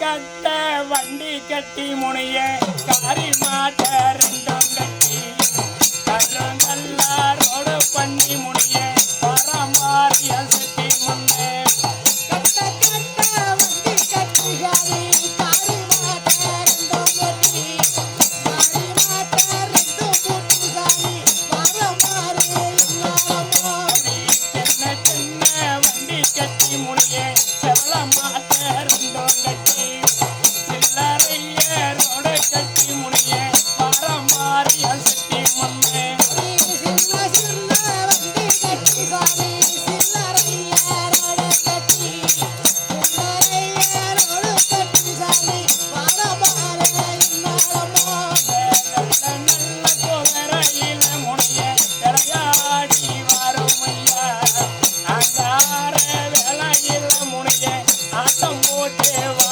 கட்ட வண்டி கட்டி முனைய காரி மாட்ட ரெண்டும் கட்டி. பண்ணி முனை teu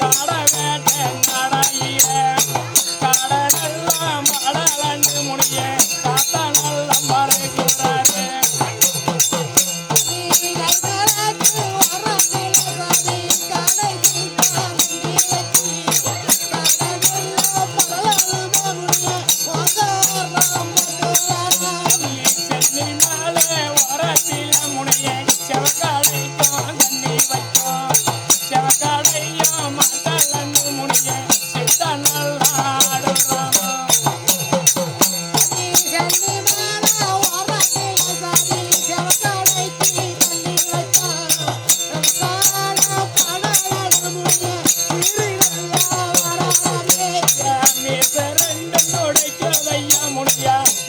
காட வேட்டை நடையிலே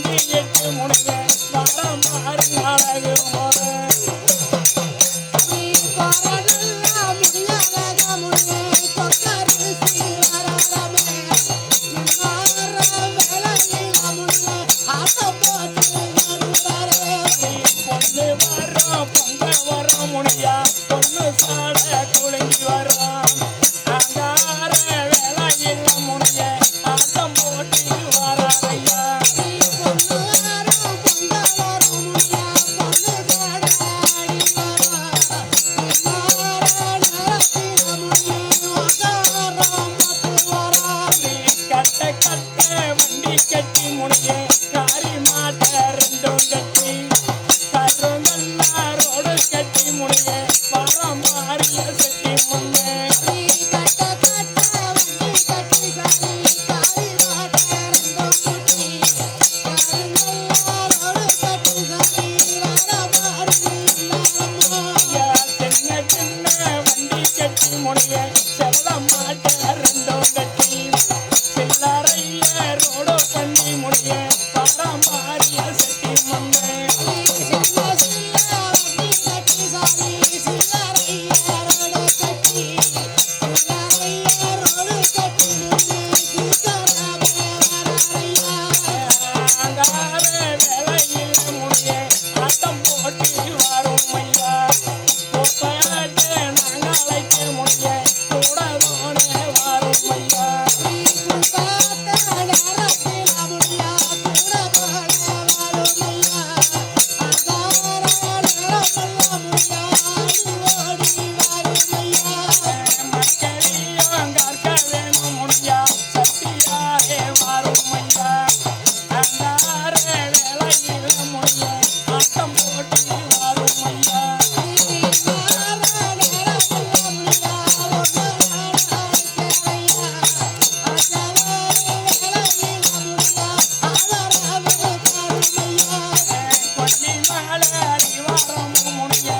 முனைய மரம் மாறி அழகு மரம் கட்டி முடிய சிவாபுரம் முனைய